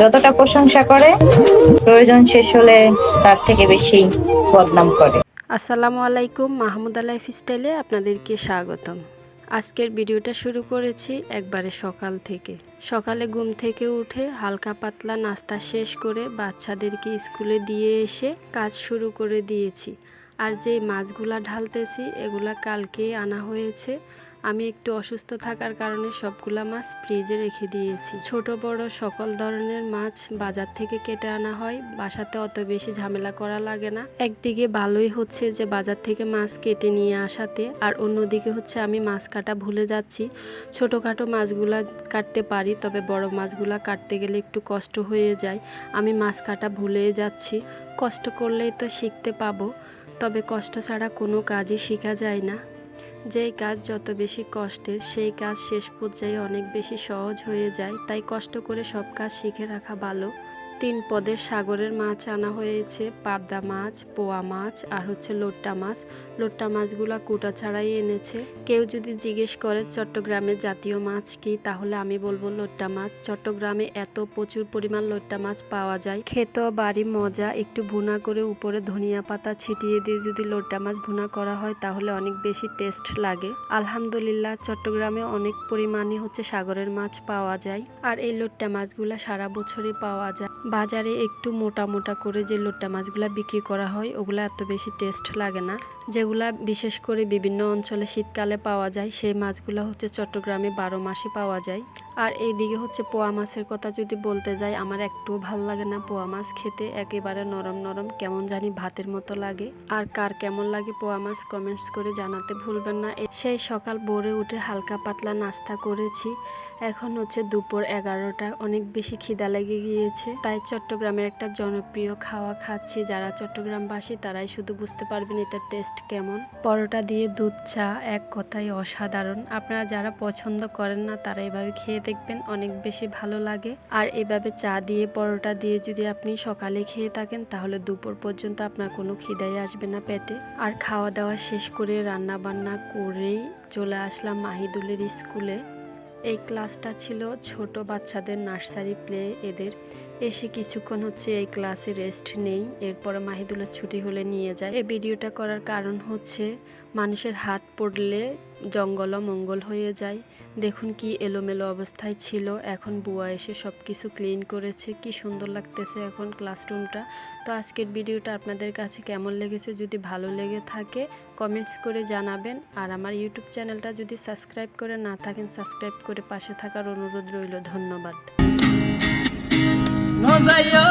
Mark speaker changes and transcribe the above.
Speaker 1: যতটা প্রশংসা করে, প্রয়োজন শেষ হলে তার থেকে বেশি বদনাম করে।
Speaker 2: আসসালামু আলাইকুম, মাহমুদ লাইফ স্টাইলে আপনাদেরকে স্বাগতম। আজকের ভিডিওটা শুরু করেছি একবারে সকাল থেকে। সকালে ঘুম থেকে উঠে হালকা পাতলা নাস্তা শেষ করে বাচ্চাদেরকে স্কুলে দিয়ে এসে কাজ শুরু করে দিয়েছি। আর যে মাছগুলা ঢালতেছি, এগুলা কালকেই আনা হয়েছে। আমি একটু অসুস্থ থাকার কারণে সবগুলা মাছ ফ্রিজে রেখে দিয়েছি। ছোট, বড় সকল ধরনের মাছ বাজার থেকে কেটে আনা হয়। বাসাতে অত বেশি ঝামেলা করা লাগে না। একদিকে ভালোই হচ্ছে যে বাজার থেকে মাছ কেটে নিয়ে আসাতে, আর অন্যদিকে হচ্ছে আমি মাছ কাটা ভুলে যাচ্ছি। ছোটোখাটো মাছগুলা কাটতে পারি, তবে বড় মাছগুলা কাটতে গেলে একটু কষ্ট হয়ে যায়। আমি মাছ কাটা ভুলে যাচ্ছি। কষ্ট করলেই তো শিখতে পাবো, তবে কষ্ট ছাড়া কোনো কাজই শেখা যায় না। যেই কাজ যত বেশি কষ্টের, সেই কাজ শেষ পর্যায়ে অনেক বেশি সহজ হয়ে যায়। তাই কষ্ট করে সব কাজ শিখে রাখা ভালো। তিন পদের সাগরের মাছ আনা হয়েছে, পাবদা মাছ, পোয়া মাছ আর হচ্ছে লোট্টা মাছ। লোট্টা মাছগুলো কুটা ছাড়াই এনেছে। কেউ যদি জিজ্ঞেস করে চট্টগ্রামের জাতীয় মাছ কি, তাহলে আমি বলব লোট্টা মাছ। চট্টগ্রামে এত প্রচুর পরিমাণ লোট্টা মাছ পাওয়া যায়। খেতেও বাড়ি, মজা, একটু ভুনা করে উপরে ধনিয়া পাতা ছিটিয়ে দিয়ে যদি লোট্টা মাছ ভুনা করা হয়, তাহলে অনেক বেশি টেস্ট লাগে। আলহামদুলিল্লাহ, চট্টগ্রামে অনেক পরিমাণে হচ্ছে সাগরের মাছ পাওয়া যায়। আর এই লোট্টা মাছগুলা সারা বছরই পাওয়া যায়। বাজারে একটু মোটা মোটা করে যে লোট্টা মাছগুলো বিক্রি করা হয়, ওগুলো এত বেশি টেস্ট লাগে না। যেগুলা বিশেষ করে বিভিন্ন অঞ্চলে শীতকালে পাওয়া যায়, সেই মাছগুলো হচ্ছে চট্টগ্রামে বারো মাসে পাওয়া যায়। আর এইদিকে হচ্ছে পোয়া মাছের কথা যদি বলতে যাই, আমার একটু ভালো লাগে না পোয়া মাছ খেতে, একেবারে নরম নরম, কেমন জানি ভাতের মতো লাগে। আর কার কেমন লাগে পোয়া মাছ কমেন্টস করে জানাতে ভুলবেন না। সেই সকাল ভোরে উঠে হালকা পাতলা নাস্তা করেছি। এখন হচ্ছে দুপুর এগারোটা। অনেক বেশি খিদা লেগে গিয়েছে। তাই চট্টগ্রামের একটা জনপ্রিয় খাওয়া খাচ্ছি। যারা চট্টগ্রামবাসী, তারাই শুধু বুঝতে পারবেন এটার টেস্ট কেমন। পরোটা দিয়ে দুধ, চা এক কথায় অসাধারণ। আপনারা যারা পছন্দ করেন না, তারা এভাবে খেয়ে দেখবেন, অনেক বেশি ভালো লাগে। আর এভাবে চা দিয়ে, পরোটা দিয়ে যদি আপনি সকালে খেয়ে থাকেন, তাহলে দুপুর পর্যন্ত আপনার কোনো খিদাই আসবে না পেটে। আর খাওয়া দাওয়া শেষ করে রান্না বান্না করেই চলে আসলাম মাহিদুলের স্কুলে। এই ক্লাসটা ছিল ছোট বাচ্চাদের নার্সারি প্লে এদের এসে কিছুক্ষণ হচ্ছে এই ক্লাসে রেস্ট নেই। এরপরে মাহিদুলের ছুটি হলে নিয়ে যায়। এই ভিডিওটা করার কারণ হচ্ছে মানুষের হাত পড়লে জঙ্গল মঙ্গল হয়ে যায়। দেখুন কি এলোমেলো অবস্থায় ছিল। এখন বুয়া এসে সব কিছু ক্লিন করেছে। কি সুন্দর লাগতেছে এখন ক্লাসরুমটা। তো আজকের ভিডিওটা আপনাদের কাছে কেমন লেগেছে যদি ভালো লেগে থাকে, কমেন্টস করে জানাবেন। আর আমার ইউটিউব চ্যানেলটা যদি সাবস্ক্রাইব করে না থাকেন, সাবস্ক্রাইব করে পাশে থাকার অনুরোধ রইল। ধন্যবাদ।
Speaker 3: продает.